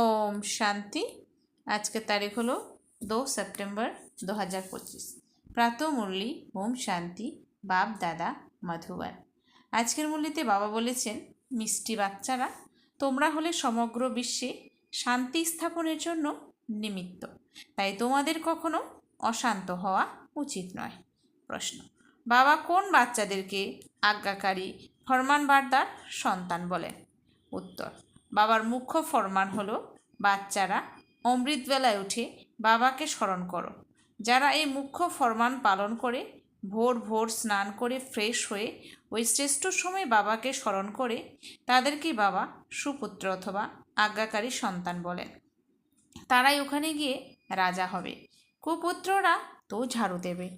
ওম শান্তি। আজকের তারিখ হলো দো সেপ্টেম্বর দু হাজার পঁচিশ। প্রাত মুরলি, ওম শান্তি, বাপ, দাদা মধুবন আজকের মুরলিতে বাবা বলেছেন, মিষ্টি বাচ্চারা, তোমরা হলে সমগ্র বিশ্বে শান্তি স্থাপনের জন্য নিমিত্ত। তাই তোমাদের কখনো অশান্ত হওয়া উচিত নয়। প্রশ্ন। বাবা কোন বাচ্চাদেরকে আজ্ঞাকারী ফরমানবারদার সন্তান বলেন? উত্তর বাবার মুখ্য ফরমান হলো বাচ্চারা। অমৃতবেলায় উঠে বাবাকে স্মরণ করো। যারা এই মুখ্য ফরমান পালন করে, ভোর ভোর স্নান করে ফ্রেশ হয়ে ওই শ্রেষ্ঠ সময় বাবাকে স্মরণ করে, তাদেরকে বাবা সুপুত্র অথবা আজ্ঞাকারী সন্তান বলেন। তারাই ওখানে গিয়ে রাজা হবে। কুপুত্ররা তো ঝাড়ু দেবে।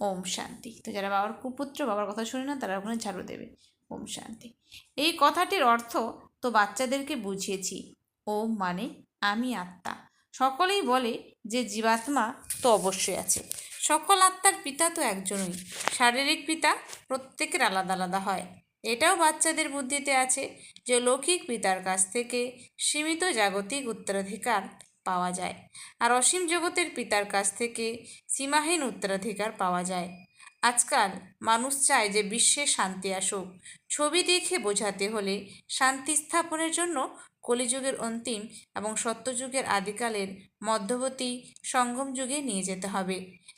ওম শান্তি। তো যারা বাবার কুপুত্র, বাবার কথা শুনে না, তারা ওখানে ঝাড়ু দেবে। ওম শান্তি। এই কথাটির অর্থ, তো বাচ্চাদেরকে বুঝিয়েছি। ওম মানে আমি আত্মা। সকলেই বলে যে জীবাত্মা তো অবশ্যই আছে। সকল আত্মার পিতা তো একজনই। শারীরিক পিতা প্রত্যেকের আলাদা আলাদা হয়। এটাও বাচ্চাদের বুদ্ধিতে আছে যে লৌকিক পিতার কাছ থেকে সীমিত জাগতিক উত্তরাধিকার পাওয়া যায়। আর অসীম জগতের পিতার কাছ থেকে সীমাহীন উত্তরাধিকার পাওয়া যায়। আজকাল মানুষ চায় যে বিশ্বে শান্তি আসুক। ছবি দেখে বোঝাতে হলে শান্তি স্থাপনের জন্য কলিযুগের অন্তিম এবং সত্যযুগের আদিকালের মধ্যবর্তী সঙ্গম যুগে নিয়ে যেতে হবে।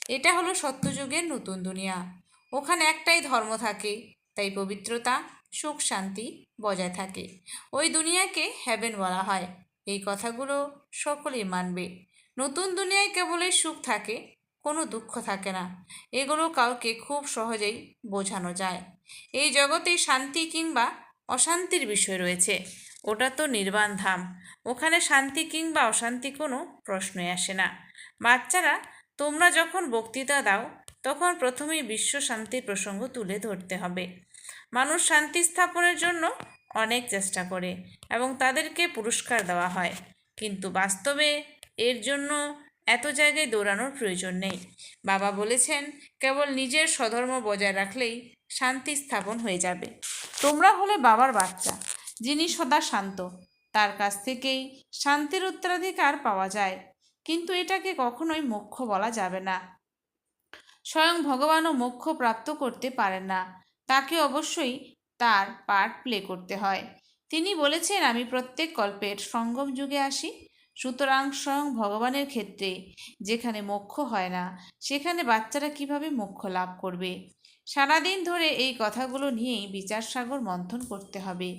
এটা হলো সত্যযুগের নতুন দুনিয়া। ওখানে একটাই ধর্ম থাকে, তাই পবিত্রতা, সুখ, শান্তি বজায় থাকে। ওই দুনিয়াকে হ্যাভেন বলা হয়। এই কথাগুলো সকলেই মানবে। নতুন দুনিয়ায় কেবলই সুখ থাকে কোনো দুঃখ থাকে না। এগুলো কাউকে খুব সহজেই বোঝানো যায়। এই জগতে শান্তি কিংবা অশান্তির বিষয় রয়েছে। ওটা তো নির্বাণ ধাম। ওখানে শান্তি কিংবা অশান্তি কোনো প্রশ্নই আসে না। বাচ্চারা, তোমরা যখন বক্তৃতা দাও, তখন প্রথমেই বিশ্ব শান্তির প্রসঙ্গ তুলে ধরতে হবে। মানুষ শান্তি স্থাপনের জন্য অনেক চেষ্টা করে এবং তাদেরকে পুরস্কার দেওয়া হয়। কিন্তু বাস্তবে এর জন্য এত জায়গায় দৌড়ানোর প্রয়োজন নেই। বাবা বলেছেন, কেবল নিজের স্বধর্ম বজায় রাখলেই শান্তি স্থাপন হয়ে যাবে। তোমরা হলে বাবার বাচ্চা, যিনি সদা শান্ত। তার কাছ থেকেই শান্তির উত্তরাধিকার পাওয়া যায়। কিন্তু এটাকে কখনোই মোক্ষ বলা যাবে না। স্বয়ং ভগবানও মোক্ষ প্রাপ্ত করতে পারেন না। তাকে অবশ্যই তার পার্ট প্লে করতে হয়। তিনি বলেছেন, আমি প্রত্যেক কল্পের সঙ্গম যুগে আসি সুতরাং স্বয়ং ভগবানের ক্ষেত্রে যেখানে মোক্ষ হয় না, সেখানে বাচ্চারা কীভাবে মোক্ষ লাভ করবে? সারাদিন ধরে এই কথাগুলো নিয়েই বিচার সাগর মন্থন করতে হবে।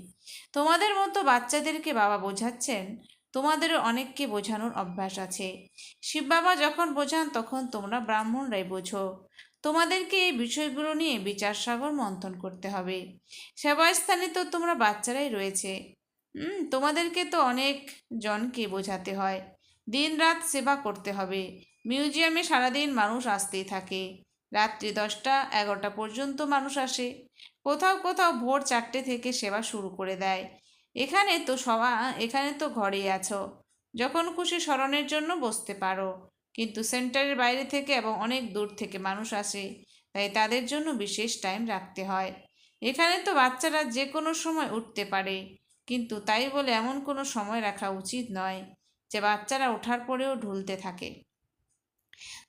তোমাদের মতো বাচ্চাদেরকে বাবা বোঝাচ্ছেন, তোমাদেরও অনেককে বোঝানোর অভ্যাস আছে। শিব বাবা যখন বোঝান, তখন তোমরা ব্রাহ্মণরাই বোঝো। তোমাদেরকে এই বিষয়গুলো নিয়ে বিচার সাগর মন্থন করতে হবে। সেবাস্থানে তো তোমরা বাচ্চারাই রয়েছে। তোমাদেরকে তো অনেক জনকে বোঝাতে হয়। দিন রাত সেবা করতে হবে। মিউজিয়ামে সারাদিন মানুষ আসতেই থাকে। রাত্রি দশটা, এগারোটা পর্যন্ত মানুষ আসে। কোথাও কোথাও ভোর চারটে থেকে সেবা শুরু করে দেয়। এখানে তো সবা, এখানে তো ঘরেই আছো। যখন খুশি স্মরণের জন্য বসতে পারো। কিন্তু সেন্টারের বাইরে থেকে এবং অনেক দূর থেকে মানুষ আসে। তাই তাদের জন্য বিশেষ টাইম রাখতে হয়। এখানে তো বাচ্চারা যে কোনো সময় উঠতে পারে। কিন্তু তাই বলে এমন কোনো সময় রাখা উচিত নয় যে বাচ্চারা ওঠার পরেও ঢুলতে থাকে।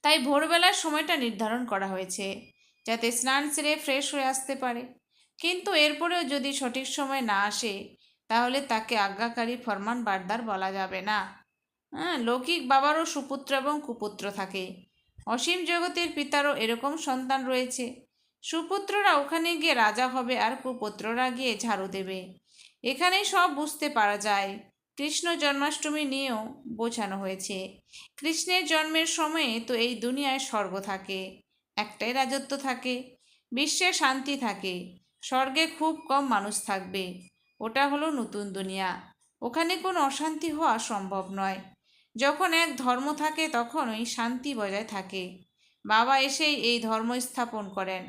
তাই ভোরবেলার সময়টা নির্ধারণ করা হয়েছে যাতে স্নান সেরে ফ্রেশ হয়ে আসতে পারে। কিন্তু এরপরেও যদি সঠিক সময় না আসে, তাহলে তাকে আজ্ঞাকারী ফরমান বারদার বলা যাবে না। হ্যাঁ লৌকিক বাবারও সুপুত্র এবং কুপুত্র থাকে। অসীম জগতের পিতারও এরকম সন্তান রয়েছে। সুপুত্ররা ওখানে গিয়ে রাজা হবে আর কুপুত্ররা গিয়ে ঝাড়ু দেবে। এখানে সব বুঝতে পারা যায়। কৃষ্ণ জন্মাষ্টমী নিয়েও বোঝানো হয়েছে। কৃষ্ণের জন্মের সময়ে তো এই দুনিয়ায় স্বর্গ থাকে। একটাই রাজত্ব থাকে, বিশ্বে শান্তি থাকে, স্বর্গে খুব কম মানুষ থাকবে। ওটা হলো নতুন দুনিয়া। ওখানে কোনো অশান্তি হওয়া সম্ভব নয়। যখন এক ধর্ম থাকে তখন ওই শান্তি বজায় থাকে। বাবা এসেই এই ধর্ম স্থাপন করেন।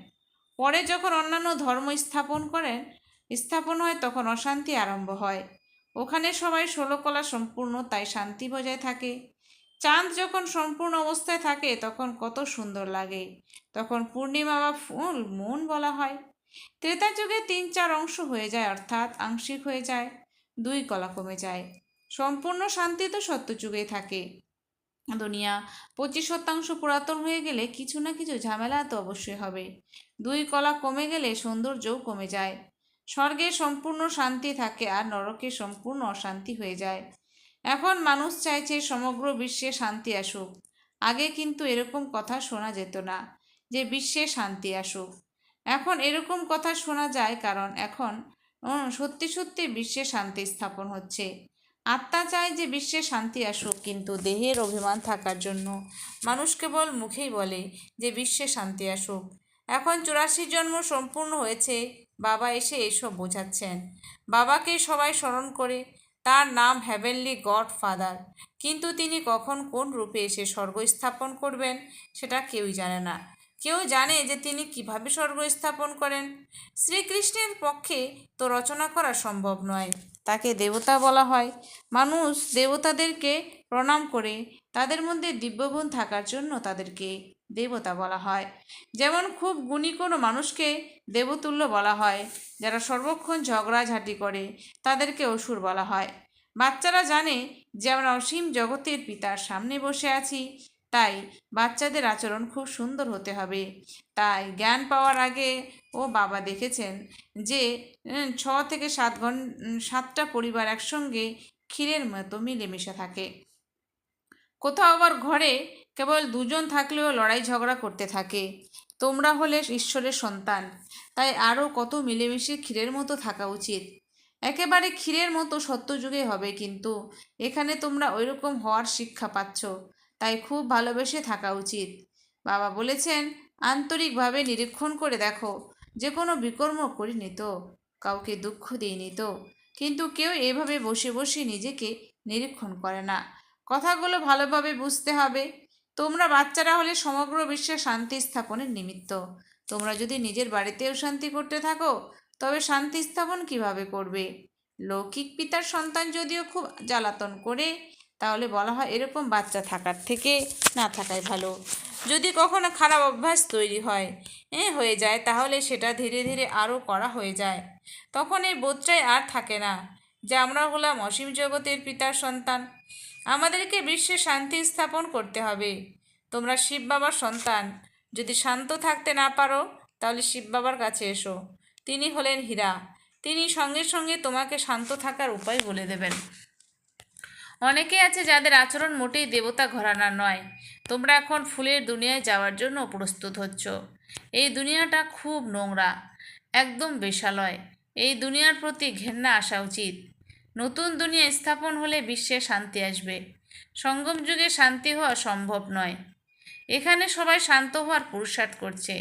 পরে যখন অন্যান্য ধর্ম স্থাপন করেন স্থাপন হয় তখন অশান্তি আরম্ভ হয়। ওখানে সবাই ষোলকলা সম্পূর্ণ, তাই শান্তি বজায় থাকে। চাঁদ যখন সম্পূর্ণ অবস্থায় থাকে, তখন কত সুন্দর লাগে। তখন পূর্ণিমা বা ফুল, মন বলা হয়। ত্রেতা যুগে তিন চার অংশ হয়ে যায়, অর্থাৎ আংশিক হয়ে যায়, দুই কলা কমে যায়। সম্পূর্ণ শান্তি তো সত্যযুগেই থাকে। দুনিয়া পঁচিশ শতাংশ পুরাতন হয়ে গেলে কিছু না কিছু ঝামেলা তো অবশ্যই হবে। দুই কলা কমে গেলে সৌন্দর্যও কমে যায়। স্বর্গে সম্পূর্ণ শান্তি থাকে আর নরকে সম্পূর্ণ অশান্তি হয়ে যায়। এখন মানুষ চাইছে সমগ্র বিশ্বে শান্তি আসুক। আগে কিন্তু এরকম কথা শোনা যেত না যে বিশ্বে শান্তি আসুক। এখন এরকম কথা শোনা যায় কারণ এখন সত্যি সত্যি বিশ্বে শান্তি স্থাপন হচ্ছে। আত্মা চায় যে বিশ্বে শান্তি আসুক কিন্তু দেহের অভিমান থাকার জন্য মানুষ কেবল মুখেই বলে যে বিশ্বে শান্তি আসুক। এখন চুরাশি জন্ম সম্পূর্ণ হয়েছে বাবা এসে এসব বোঝাচ্ছেন। বাবাকে সবাই স্মরণ করে, তার নাম হ্যাভেনলি গড ফাদার কিন্তু তিনি কখন কোন রূপে এসে স্বর্গ স্থাপন করবেন সেটা কেউই জানে না। কেউ জানে যে তিনি কীভাবে স্বর্গ স্থাপন করেন? শ্রীকৃষ্ণের পক্ষে তো রচনা করা সম্ভব নয়। তাকে দেবতা বলা হয়। মানুষ দেবতাদেরকে প্রণাম করে, তাদের মধ্যে দিব্যগুণ থাকার জন্য তাদেরকে দেবতা বলা হয়। যেমন খুব গুণী কোনো মানুষকে দেবতুল্য বলা হয়, যারা সর্বক্ষণ ঝগড়াঝাটি করে, তাদেরকে অসুর বলা হয়। বাচ্চারা জানে যে আমরা অসীম জগতের পিতার সামনে বসে আছি, তাই বাচ্চাদের আচরণ খুব সুন্দর হতে হবে। তাই জ্ঞান পাওয়ার আগে ও বাবা দেখেছেন যে ছ থেকে সাত ঘন সাতটা পরিবার একসঙ্গে ক্ষীরের মতো মিলেমিশে থাকে। কোথাও আবার ঘরে কেবল দুজন থাকলেও লড়াই ঝগড়া করতে থাকে। তোমরা হলে ঈশ্বরের সন্তান। তাই আরও কত মিলেমিশে ক্ষীরের মতো থাকা উচিত। একেবারে ক্ষীরের মতো সত্যযুগে হবে কিন্তু। এখানে তোমরা ওইরকম হওয়ার শিক্ষা পাচ্ছ। তাই খুব ভালোবেসে থাকা উচিত। বাবা বলেছেন, আন্তরিকভাবে নিরীক্ষণ করে দেখো। যে কোনো বিকর্ম করিনি তো, কাউকে দুঃখ দিইনি তো। কিন্তু কেউ এভাবে বসে বসে নিজেকে নিরীক্ষণ করে না। কথাগুলো ভালোভাবে বুঝতে হবে। তোমরা বাচ্চারা হলে সমগ্র বিশ্বে শান্তি স্থাপনের নিমিত্ত। তোমরা যদি নিজের বাড়িতেও শান্তি করতে থাকো, তবে শান্তি স্থাপন কীভাবে করবে? লৌকিক পিতার সন্তান যদিও খুব জ্বালাতন করে, তাহলে বলা হয় এরকম বাচ্চা থাকার থেকে না থাকাই ভালো। যদি কখনো খারাপ অভ্যাস তৈরি হয়, এ, হয়ে যায়, তাহলে সেটা ধীরে ধীরে আরও করা হয়ে যায়। তখন এই বোধটাই আর থাকে না যে আমরা হলাম অসীম জগতের পিতার সন্তান। আমাদেরকে বিশ্বে শান্তি স্থাপন করতে হবে। তোমরা শিব বাবার সন্তান। যদি শান্ত থাকতে না পারো, তাহলে শিব বাবার কাছে এসো। তিনি হলেন হীরা। তিনি সঙ্গে সঙ্গে তোমাকে শান্ত থাকার উপায় বলে দেবেন। অনেকে আছে যাদের আচরণ মোটেই দেবতা ঘরানার নয়। তোমরা এখন ফুলের দুনিয়ায় যাওয়ার জন্য প্রস্তুত হচ্ছ। এই দুনিয়াটা খুব নোংরা, একদম বেশালয়। এই দুনিয়ার প্রতি ঘেন্না আসা উচিত। নতুন দুনিয়া স্থাপন হলে বিশ্বে শান্তি আসবে। সঙ্গম যুগে শান্তি হওয়া সম্ভব নয়। এখানে সবাই শান্ত হওয়ার পুরুষার্থ করছে।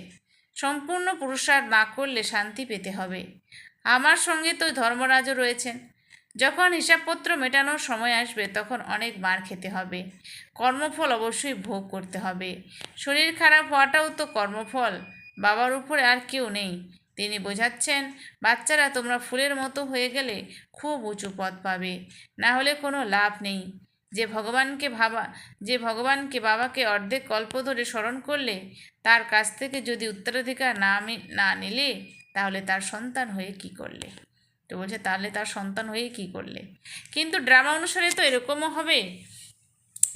সম্পূর্ণ পুরুষার্থ না করলে শান্তি পেতে হবে। আমার সঙ্গে তো ধর্মরাজও রয়েছেন। যখন হিসাবপত্র মেটানোর সময় আসবে, তখন অনেক মার খেতে হবে। কর্মফল অবশ্যই ভোগ করতে হবে। শরীর খারাপ হওয়াটাও তো কর্মফল। বাবার উপরে আর কেউ নেই। তিনি বোঝাচ্ছেন, বাচ্চারা তোমরা ফুলের মতো হয়ে গেলে খুব উঁচু পদ পাবে, না হলে কোনো লাভ নেই। যে ভগবানকে ভাবা, যে ভগবানকে বাবাকে অর্ধেক কল্প ধরে স্মরণ করলে, তার কাছ থেকে যদি উত্তরাধিকার না না নিলে, তাহলে তার সন্তান হয়ে কি করলে? তো বলছে, তাহলে তার সন্তান হয়ে কি করলে? কিন্তু ড্রামা অনুসারে তো এরকমও হবে।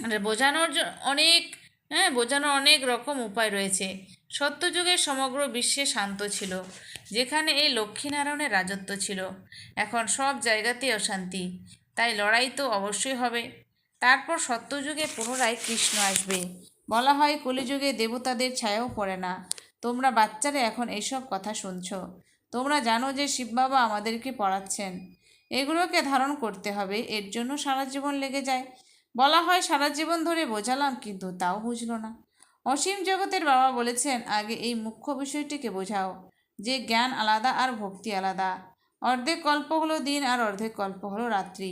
মানে বোঝানোর অনেক হ্যাঁ বোঝানোর অনেক রকম উপায় রয়েছে। সত্যযুগে সমগ্র বিশ্বে শান্ত ছিল, যেখানে এই লক্ষ্মীনারায়ণের রাজত্ব ছিল। এখন সব জায়গাতেই অশান্তি, তাই লড়াই তো অবশ্যই হবে। তারপর সত্যযুগে পুনরায় কৃষ্ণ আসবে। বলা হয়, কলিযুগে দেবতাদের ছায়াও পড়ে না। তোমরা বাচ্চারা এখন এইসব কথা শুনছো। তোমরা জানো যে শিব বাবা আমাদেরকে পড়াচ্ছেন। এগুলোকে ধারণ করতে হবে, এর জন্য সারা জীবন লেগে যায়। বলা হয়, সারা জীবন ধরে বোঝালাম, কিন্তু তাও বুঝলো না। অসীম জগতের বাবা বলেছেন, আগে এই মুখ্য বিষয়টিকে বোঝাও। যে জ্ঞান আলাদা আর ভক্তি আলাদা। অর্ধেক কল্প হলো দিন আর অর্ধেক কল্প হলো রাত্রি।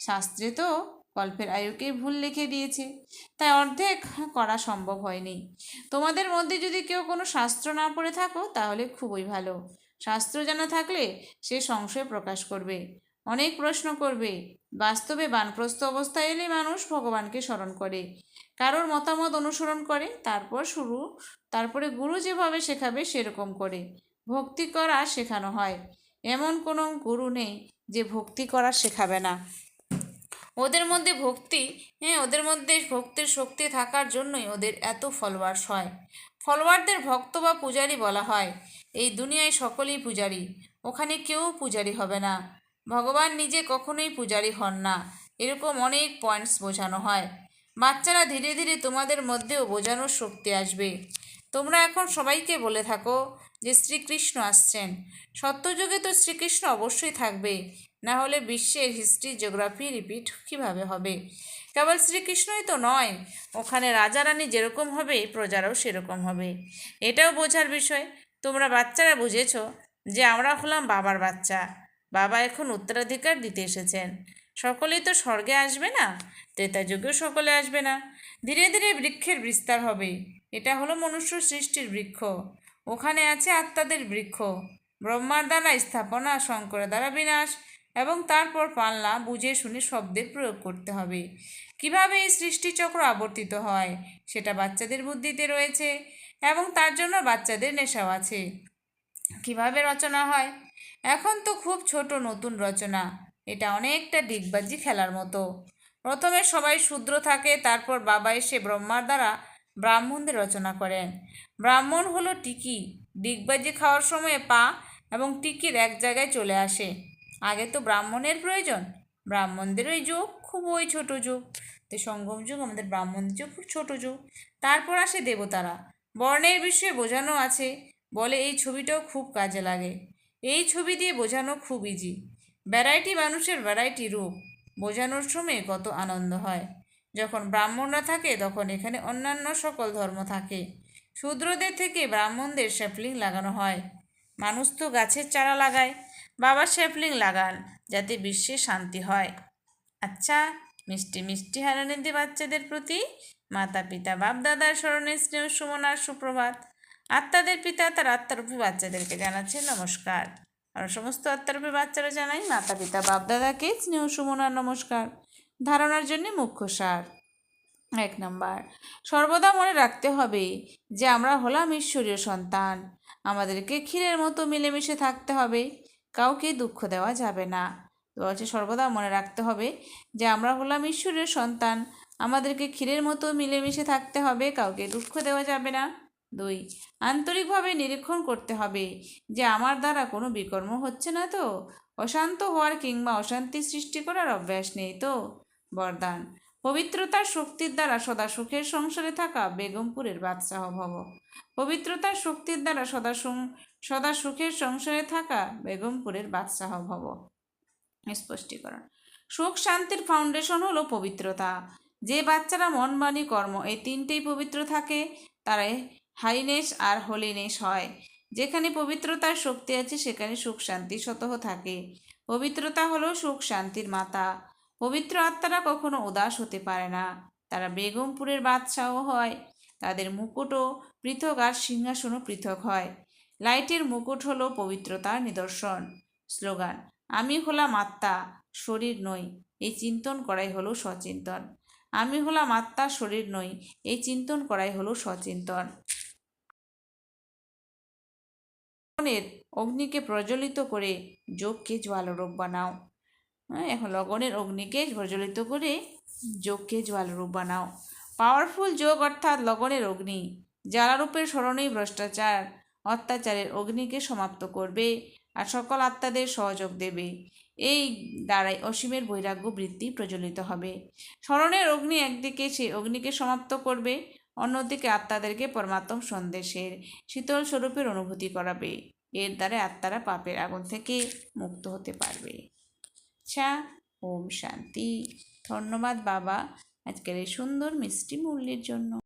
শাস্ত্রে তো কল্পের আয়ুকে ভুল লিখে দিয়েছে। তাই অর্ধেক করা সম্ভব হয়নি। তোমাদের মধ্যে যদি কেউ কোনো শাস্ত্র না পড়ে থাকো, তাহলে খুবই ভালো। শাস্ত্র জানা থাকলে সে সংশয় প্রকাশ করবে, অনেক প্রশ্ন করবে। বাস্তবে বানপ্রস্থ অবস্থায় এলে মানুষ ভগবানকে স্মরণ করে। কারোর মতামত অনুসরণ করে, তারপর শুরু, তারপরে গুরু যেভাবে শেখাবে সেরকম করে। ভক্তি করা শেখানো হয়। এমন কোনো গুরু নেই যে ভক্তি করা শেখাবে না। ওদের মধ্যে ভক্তি হ্যাঁ ওদের মধ্যে ভক্তির শক্তি থাকার জন্যই ওদের এত ফলোয়ার্স হয়। ফলোয়ারদের ভক্ত বা পূজারি বলা হয়। এই দুনিয়ায় সকলেই পূজারি। ওখানে কেউ পূজারি হবে না। ভগবান নিজে কখনোই পূজারি হন না। এরকম অনেক পয়েন্টস বোঝানো হয়। বাচ্চারা ধীরে ধীরে তোমাদের মধ্যেও বোঝানোর শক্তি আসবে। তোমরা এখন সবাইকে বলে থাকো যে শ্রীকৃষ্ণ আসছেন। সত্যযুগে তো শ্রীকৃষ্ণ অবশ্যই থাকবে। না হলে বিশ্বের হিস্ট্রি জিওগ্রাফি রিপিট কীভাবে হবে? কেবল শ্রীকৃষ্ণই তো নয়, ওখানে রাজা রানী যেরকম হবে, প্রজারাও সেরকম হবে। এটাও বোঝার বিষয়, তোমরা বাচ্চারা বুঝেছ যে আমরা হলাম বাবার বাচ্চা। বাবা এখন উত্তরাধিকার দিতে এসেছেন। সকলেই তো স্বর্গে আসবে না, ত্রেতা যুগেও সকলে আসবে না। ধীরে ধীরে বৃক্ষের বিস্তার হবে। এটা হলো মনুষ্য সৃষ্টির বৃক্ষ। ওখানে আছে আত্মাদের বৃক্ষ। ব্রহ্মার দ্বারা স্থাপনা, শঙ্করের দ্বারা বিনাশ এবং তারপর পাল্লা বুঝে শুনে শব্দের প্রয়োগ করতে হবে। কীভাবে এই সৃষ্টিচক্র আবর্তিত হয়, সেটা বাচ্চাদের বুদ্ধিতে রয়েছে এবং তার জন্য বাচ্চাদের নেশাও আছে। কীভাবে রচনা হয়? এখন তো খুব ছোট নতুন রচনা। অনেকটা ডিগবাজি খেলার মতো। প্রথমে সবাই শূদ্র থাকে, তারপর বাবা এসে ব্রহ্মার দ্বারা ব্রাহ্মণদের রচনা করেন। ব্রাহ্মণ হলো টিকি। ডিগবাজি খাওয়ার সময় পা এবং টিকির এক জায়গায় চলে আসে। আগে তো ব্রাহ্মণের প্রয়োজন ব্রাহ্মণদের ওই যুগ খুব ওই ছোটো যুগ। তো সঙ্গম যুগ, আমাদের ব্রাহ্মণদের যুগ খুব ছোটো যুগ। তারপর আসে দেবতারা। বর্ণের বিষয়ে বোঝানো আছে, বলে এই ছবিটাও খুব কাজে লাগে। এই ছবি দিয়ে বোঝানো খুব ইজি ভ্যারাইটি মানুষের ভ্যারাইটি রূপ বোঝানোর সময় কত আনন্দ হয়। যখন ব্রাহ্মণরা থাকে, তখন এখানে অন্যান্য সকল ধর্ম থাকে। শূদ্রদের থেকে ব্রাহ্মণদের শ্যাপলিং লাগানো হয়। মানুষ তো গাছের চারা লাগায় বাবা শ্যাপলিং লাগান, যাতে বিশ্বে শান্তি হয়। আচ্ছা মিষ্টি মিষ্টি হারানিধি বাচ্চাদের প্রতি মাতা পিতা বাপ দাদার স্মরণে স্নেহ, সুমনার সুপ্রভাত। আত্মাদের পিতা, তার আত্মারূপী বাচ্চাদেরকে জানাচ্ছে নমস্কার। আর সমস্ত আত্মারূপী বাচ্চারা জানাই মাতা পিতা বাপ দাদাকে স্নেহ সুমনার নমস্কার। ধারণার জন্য মুখ্য সার। এক নম্বর, সর্বদা মনে রাখতে হবে যে আমরা হলাম ঈশ্বরীয় সন্তান। আমাদেরকে ক্ষীরের মতো মিলেমিশে থাকতে হবে। কাউকে দুঃখ দেওয়া যাবে না। হচ্ছে সর্বদা মনে রাখতে হবে যে আমরা হলাম ঈশ্বরের সন্তান। আমাদেরকে ক্ষীরের মতো মিলেমিশে থাকতে হবে। কাউকে দুঃখ দেওয়া যাবে না। দুই, আন্তরিকভাবে নিরীক্ষণ করতে হবে যে আমার দ্বারা কোনো বিকর্ম হচ্ছে না তো? অশান্ত হওয়ার কিংবা অশান্তি সৃষ্টি করার অভ্যাস নেই তো? বরদান, পবিত্রতার শক্তির দ্বারা সদা সুখের সংসারে থাকা বেগমপুরের বাদশাহ ভব। পবিত্রতার শক্তির দ্বারা সদা সদা সুখের সংসারে থাকা বেগমপুরের বাদশাহ ভব। স্পষ্টীকরণ, সুখ শান্তির ফাউন্ডেশন হলো পবিত্রতা। যে বাচ্চারা মন বাণী কর্ম এই তিনটেই পবিত্র থাকে, তারাই হাইনেস আর হোলিনেস হয়। যেখানে পবিত্রতার শক্তি আছে, সেখানে সুখ শান্তি স্বতঃ থাকে। পবিত্রতা হলো সুখ শান্তির মাতা। পবিত্র আত্মারা কখনো উদাস হতে পারে না। তারা বেগমপুরের বাদশাহ হয়। তাদের মুকুটও পৃথক আর সিংহাসনও পৃথক হয়। লাইটের মুকুট হলো পবিত্রতার নিদর্শন। স্লোগান, আমি হলাম আত্মা, শরীর নই, এই চিন্তন করাই হলো সচিন্তন। আমি হলাম আত্মা, শরীর নই, এই চিন্তন করাই হলো সচিন্তন। অগ্নিকে প্রজ্বলিত করে যোগকে জ্বালরূপ বানাও। হ্যাঁ এখন লগনের অগ্নিকে প্রজ্বলিত করে যোগকে জ্বালরূপ বানাও। পাওয়ারফুল যোগ অর্থাৎ লগনের অগ্নি জ্বালারূপের স্মরণেই ভ্রষ্টাচার, অত্যাচারের অগ্নিকে সমাপ্ত করবে আর সকল আত্মাদের সহযোগ দেবে। এই দ্বারাই অসীমের বৈরাগ্য বৃত্তি প্রজ্বলিত হবে। স্মরণের অগ্নি একদিকে, সেই অগ্নিকে সমাপ্ত করবে অন্যদিকে আত্মাদেরকে পরমাত্ম সন্দেশের শীতল স্বরূপের অনুভূতি করাবে। এর দ্বারা আত্মারা পাপের আগুন থেকে মুক্ত হতে পারবে। আচ্ছা ওম শান্তি। ধন্যবাদ বাবা আজকের এই সুন্দর মিষ্টি মূল্যের জন্য।